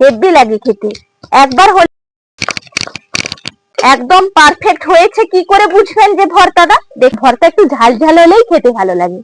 Heavy লাগে খেতে। একবার হলে একদম পারফেক্ট হয়েছে। কি করে বুঝবেন যে ভর্তাটা? দেখ, ভর্তা একটু ঝাল ঝাল হলেই খেতে ভালো লাগে।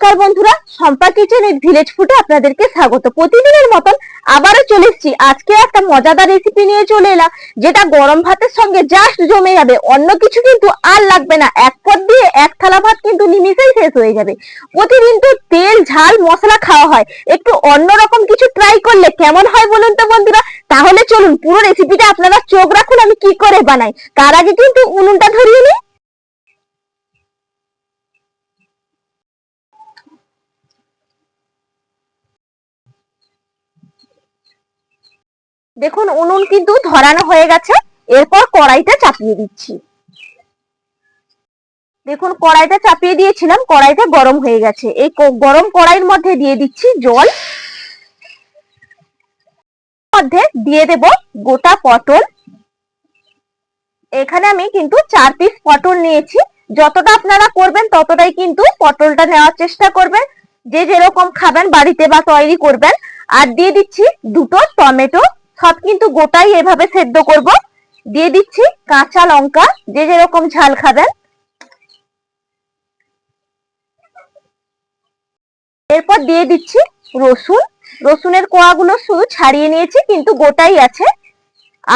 নমস্কার বন্ধুরা সম্পা কিচেন এর ভিলেজ ফুডে আপনাদেরকে স্বাগত। প্রতিদিনের মতন আবারও চলে এসেছি। আজকে একটা মজাদার রেসিপি নিয়ে চলে এলাম, যেটা গরম ভাতের সঙ্গে জাস্ট জমে যাবে। অন্য কিছু কিন্তু আর লাগবে না। এক পদ দিয়ে এক থালা ভাত কিন্তু নিমিশেই শেষ হয়ে যাবে। প্রতিদিন তো তেল, ঝাল, মশলা খাওয়া হয়। একটু অন্যরকম কিছু ট্রাই করলে কেমন হয় বলুন তো বন্ধুরা? তাহলে চলুন, পুরো রেসিপিটা আপনারা চোখ রাখুন আমি কি করে বানাই। তার আগে কিন্তু উনুনটা ধরিয়ে নিই। দেখুন, উনুন কিন্তু ধরানো হয়ে গেছে। এরপর কড়াইটা চাপিয়ে দিচ্ছি। দেখুন, কড়াইটা চাপিয়ে দিয়েছিলাম, কড়াইটা গরম হয়ে গেছে। এই গরম কড়াইয়ের মধ্যে দিয়ে দিচ্ছি জল। মধ্যে দিয়ে দেব গোটা পটল। এখানে আমি কিন্তু চার পিস পটল নিয়েছি। যতটা আপনারা করবেন, ততটাই কিন্তু পটলটা নেওয়ার চেষ্টা করবেন। যে যেরকম খাবেন, বাড়িতে বা তৈরি করবেন। আর দিয়ে দিচ্ছি দুটো টমেটো। সব কিন্তু গোটাই এভাবে সেদ্ধ করব। দিয়ে দিচ্ছি কাঁচা লঙ্কা, যে যেরকম ঝাল খাবেন। এরপর দিয়ে দিচ্ছি রসুন। রসুনের কোয়াগুলো শুধু ছাড়িয়ে নিয়েছি, কিন্তু গোটাই আছে।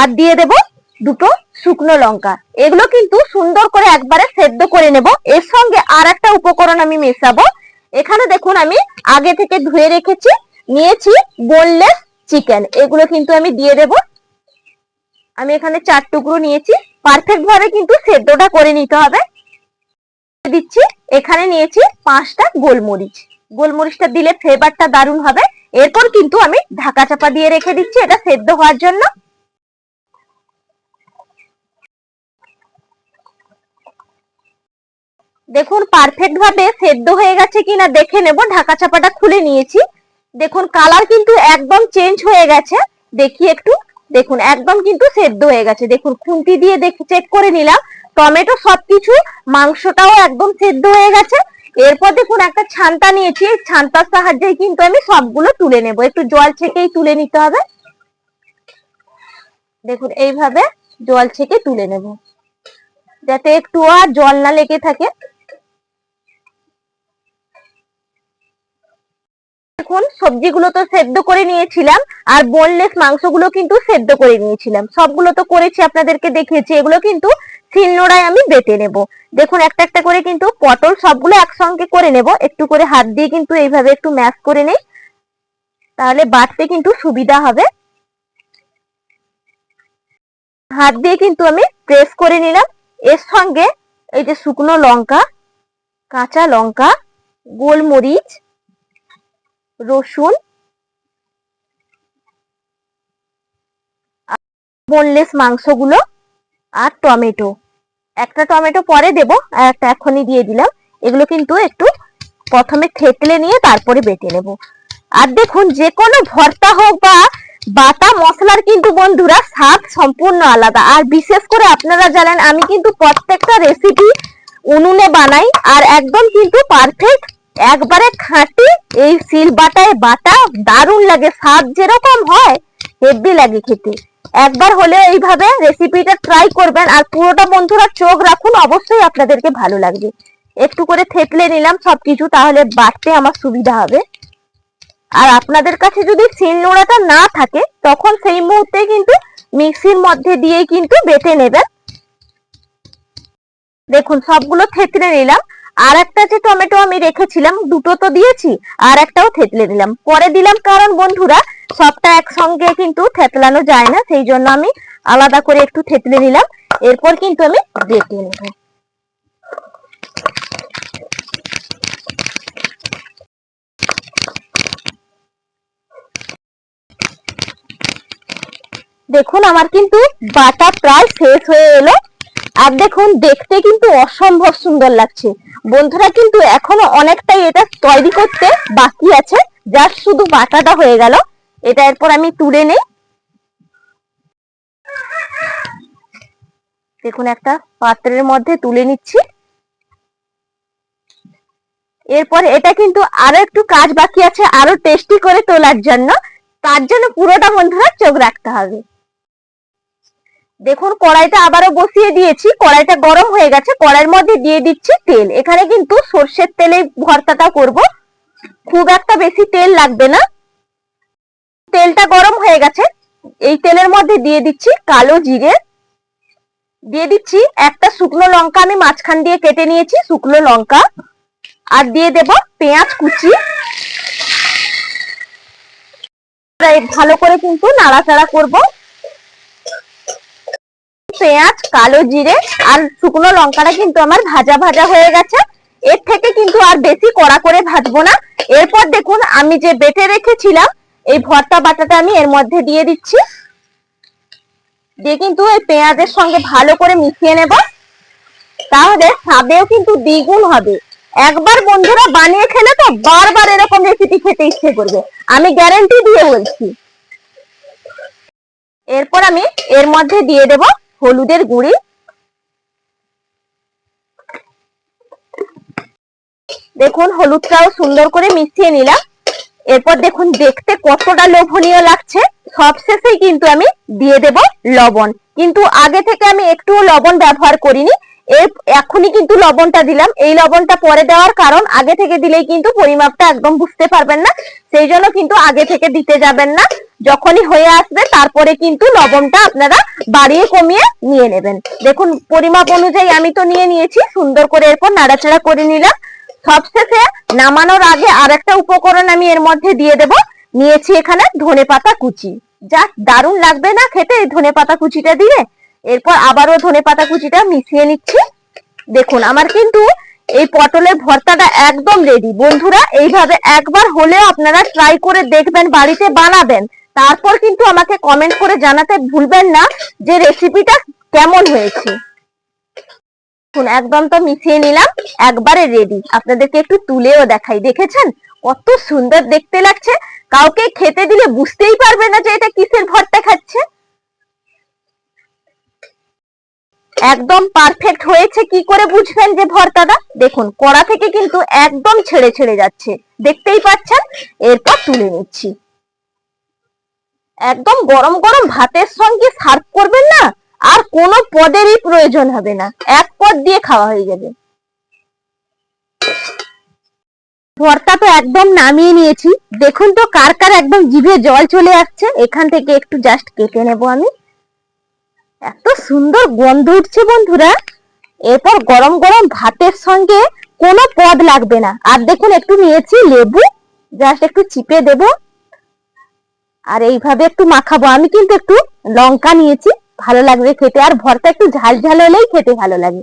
আর দিয়ে দেব দুটো শুকনো লঙ্কা। এগুলো কিন্তু সুন্দর করে একবারে সেদ্ধ করে নেব। এর সঙ্গে আর একটা উপকরণ আমি মেশাবো। এখানে দেখুন আমি আগে থেকে ধুয়ে রেখেছি, নিয়েছি বোনলেস চিকেন এগুলো কিন্তু আমি দিয়ে দেব। আমি এখানে চার টুকরো নিয়েছি। পারফেক্ট ভাবে কিন্তু সেদ্ধটা করে নিতে হবে। দিচ্ছি, এখানে নিয়েছি পাঁচটা গোলমরিচ। গোলমরিচটা দিলে ফ্লেভারটা দারুণ হবে। এরপর কিন্তু আমি ঢাকা চাপা দিয়ে রেখে দিচ্ছি, এটা সেদ্ধ হওয়ার জন্য। দেখুন পারফেক্ট ভাবে সেদ্ধ হয়ে গেছে কিনা দেখে নেব। ঢাকা চাপাটা খুলে নিয়েছি। দেখুন কালার কিন্তু একদম চেঞ্জ হয়ে গেছে। দেখি একটু। দেখুন, একদম কিন্তু সেদ্ধ হয়ে গেছে। দেখুন, খুন্তি দিয়ে চেক করে নিলাম। টমেটো সবকিছু, মাংসটাও একদম সেদ্ধ হয়ে গেছে। এরপর দেখুন, একটা ছানটা নিয়েছি। এই ছানটার সাহায্যে কিন্তু আমি সবগুলো তুলে নেব। একটু জল ছেঁকেই তুলে নিতে হবে। দেখুন, এইভাবে জল ছেঁকে তুলে নেব। যাতে একটু আর জল না লেগে থাকে। দেখুন, সবজিগুলো তো সেদ্ধ করে নিয়েছিলাম, আর বোনলেস মাংসগুলো কিন্তু সেদ্ধ করে নিয়েছিলাম। সবগুলো তো করেছি, আপনাদেরকে দেখিয়েছি, এগুলো কিন্তু শিলনোড়ায় আমি বেটে নেব। দেখুন, একটা একটা করে কিন্তু পটল সবগুলো একসঙ্গে করে নেব, একটু করে হাত দিয়ে কিন্তু এইভাবে একটু ম্যাশ করে নেই। তাহলে বাটতে কিন্তু সুবিধা হবে। হাত দিয়ে কিন্তু আমি প্রেস করে নিলাম। এর সঙ্গে এই যে শুকনো লঙ্কা, কাঁচা লঙ্কা, গোলমরিচ রসুন বোনলেস মাংসগুলো আর টমেটো। একটা টমেটো পরে দেব, আর একটা এখনই দিয়ে দিলাম। এগুলো কিন্তু একটু প্রথমে থেতলে নিয়ে তারপরে বেটে নেব। আর দেখুন, যে কোনো ভর্তা হোক বা বাটা মশলার কিন্তু বন্ধুরা স্বাদ সম্পূর্ণ আলাদা। আর বিশেষ করে আপনারা জানেন, আমি কিন্তু প্রত্যেকটা রেসিপি উনুনে বানাই, আর একদম কিন্তু পারফেক্ট একবারে খাঁটি, এই সিল বাটায় বাটা দারুণ লাগে, স্বাদ যেরকম হয় হেভি লাগে খেতে। একবার হলেও এইভাবে রেসিপিটা ট্রাই করবেন আর পুরোটা বন্ধুরা চোখ রাখুন, অবশ্যই আপনাদেরকে ভালো লাগবে। একটু করে থেতলে নিলাম সবকিছু, তাহলে বাটতে আমার সুবিধা হবে। আর আপনাদের কাছে যদি শিলনোড়াটা না থাকে, তখন সেই মুহূর্তে কিন্তু মিক্সির মধ্যে দিয়ে কিন্তু বেটে নেবেন। দেখুন, সবগুলো থেতলে নিলাম। আর একটা যে টমেটো আমি রেখেছিলাম, দুটো তো দিয়েছি, আর একটাও থেতলে দিলাম পরে দিলাম কারণ বন্ধুরা, সবটা একসঙ্গে কিন্তু থেতলানো যায় না, সেই জন্য আমি আলাদা করে একটু থেতলে নিলাম। এরপর কিন্তু আমি বেটে নেব। দেখুন, আমার কিন্তু বাটা প্রায় শেষ হয়ে এলো। আর দেখুন, দেখতে কিন্তু অসম্ভব সুন্দর লাগছে। বন্ধুরা কিন্তু এখনও অনেকটাই এটা তৈরি করতে বাকি আছে। জাস্ট শুধু বাটাটা হয়ে গেল। এটা এরপর আমি তুলে নেই। দেখুন, একটা পাত্রের মধ্যে তুলে নিচ্ছি। এরপর এটা কিন্তু আরও একটু কাজ বাকি আছে, আরও টেস্টি করে তোলার জন্য। তার জন্য পুরোটা বন্ধুরা চোখ রাখতে হবে। দেখুন, কড়াইটা আবারও বসিয়ে দিয়েছি। কড়াইটা গরম হয়ে গেছে। কড়াইয়ের মধ্যে দিয়ে দিচ্ছি তেল। এখানে কিন্তু সর্ষের তেলে ভর্তাটা করব। খুব একটা বেশি তেল লাগবে না। তেলটা গরম হয়ে গেছে। এই তেলের মধ্যে দিয়ে দিচ্ছি কালো জিরে। দিয়ে দিচ্ছি একটা শুকনো লঙ্কা। আমি মাঝখান দিয়ে কেটে নিয়েছি শুকনো লঙ্কা। আর দিয়ে দেব পেঁয়াজ কুচি। ভালো করে কিন্তু নাড়াচাড়া করব। পেঁয়াজ, কালো জিরে আর শুকনো লঙ্কাটা কিন্তু আমার ভাজা ভাজা হয়ে গেছে। এর থেকে কিন্তু আর বেশি কড়া করে ভাজবো না। এরপর দেখুন, আমি যে বেটে রেখেছিলাম, এই ভর্তা বাটাটা আমি এর মধ্যে দিয়ে দিচ্ছি। দিয়ে কিন্তু এই পেঁয়াজের সঙ্গে ভালো করে মিশিয়ে নেব। তাহলে স্বাদেও কিন্তু দ্বিগুণ হবে। একবার বন্ধুরা বানিয়ে খেলে তো বারবার এরকম রেসিপি খেতে ইচ্ছে করবে। আমি গ্যারেন্টি দিয়ে বলছি। এরপর আমি এর মধ্যে দিয়ে দেব হলুদের গুঁড়ি। দেখুন, হলুদটাও সুন্দর করে মিশিয়ে নিলাম। এরপর দেখুন, দেখতে কতটা লোভনীয় লাগছে। সবশেষেই কিন্তু আমি দিয়ে দেব লবণ। কিন্তু আগে থেকে আমি একটুও লবণ ব্যবহার করিনি। এখনই কিন্তু লবণটা দিলাম। এই লবণটা পরে দেওয়ার কারণ আগে থেকে দিলেই কিন্তু পরিমাপটা একদম বুঝতে পারবেন না। সেই জন্য কিন্তু আগে থেকে দিতে যাবেন না। যখনই হয়ে আসবে, তারপরে কিন্তু লবণটা আপনারা বাড়িয়ে কমিয়ে নিয়ে নেবেন। দেখুন, পরিমাপ অনুযায়ী আমি তো নিয়ে নিয়েছি, সুন্দর করে এরপর নাড়াচাড়া করে নিলাম। সবশেষে নামানোর আগে আরেকটা উপকরণ আমি এর মধ্যে দিয়ে দেব। নিয়েছি এখানে ধনে পাতা কুচি। যা দারুণ লাগবে না খেতে ধনে পাতা কুচিটা দিয়ে? এরপর আবারও ধনে পাতা কুচিটা মিশিয়ে নিচ্ছি। দেখুন, আমার কিন্তু এই পটলের ভর্তাটা একদম রেডি বন্ধুরা, এইভাবে একবার হলেও আপনারা ট্রাই করে দেখবেন, বাড়িতে বানাবেন। তারপর কিন্তু আমাকে কমেন্ট করে জানাতে ভুলবেন না যে রেসিপিটা কেমন হয়েছে। একদম তো মিশিয়ে নিলাম, একবারে রেডি আপনাদেরকে একটু তুলেও দেখাই। দেখেছেন? কত সুন্দর দেখতে লাগছে। কাউকে খেতে দিলে বুঝতেই পারবে না যে এটা কিসের ভর্তা খাচ্ছে। একদম পারফেক্ট হয়েছে। কি করে বুঝবেন যে ভর্তাটা দেখুন, কড়া থেকে কিন্তু একদম ছেড়ে ছেড়ে যাচ্ছে। দেখতেই পাচ্ছেন? এরপর তুলে নিচ্ছি। একদম গরম গরম ভাতের সঙ্গে সার্ভ করবেন না, আর কোনো পদেরই প্রয়োজন হবে না। এক পদ দিয়ে খাওয়া হয়ে যাবে। ভর্তা তো একদম নামিয়ে নিয়েছি। দেখুন তো কার কার একদম জিভে জল চলে আসছে। এখান থেকে একটু জাস্ট কেটে নেব আমি। এত সুন্দর গন্ধ উঠছে বন্ধুরা। এরপর গরম গরম ভাতের সঙ্গে কোনো পদ লাগবে না। আর দেখুন, একটু নিয়েছি লেবু জাস্ট একটু চিপে দেব। আর এইভাবে একটু মাখাবো। আমি কিন্তু একটু লঙ্কা নিয়েছি, ভালো লাগবে খেতে। আর ভর্তা একটু ঝাল ঝাল হলেই খেতে ভালো লাগে।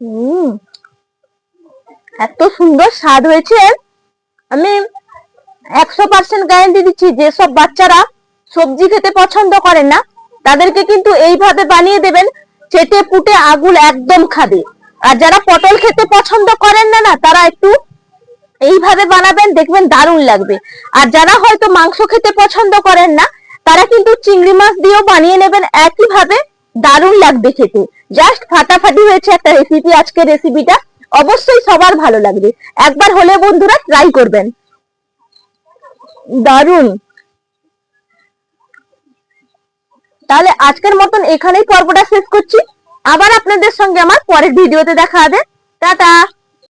হুম এত সুন্দর স্বাদ হয়েছে। আমি একশো পার্সেন্ট গ্যারান্টি দিচ্ছি, যেসব বাচ্চারা সবজি খেতে পছন্দ করেন না, তাদেরকে কিন্তু এইভাবে বানিয়ে দেবেন, চেটে পুটে আগুল একদম খাবে আর যারা পটল খেতে পছন্দ করেন না না, তারা একটু এইভাবে বানাবেন, দেখবেন দারুণ লাগবে। আর যারা হয়তো মাংস খেতে পছন্দ করেন না, তারা কিন্তু চিংড়ি মাছ দিয়েও বানিয়ে নেবেন একইভাবে দারুণ লাগবে খেতে। জাস্ট ফাটাফাটি হয়েছে একটা রেসিপি আজকের রেসিপিটা অবশ্যই সবার ভালো লাগবে। একবার হলে বন্ধুরা ট্রাই করবেন। দারুণ! তাহলে আজকের মতন এখানেই পর্বটা শেষ করছি। আবার আপনাদের সঙ্গে আমার পরের ভিডিওতে দেখা হবে। টাটা!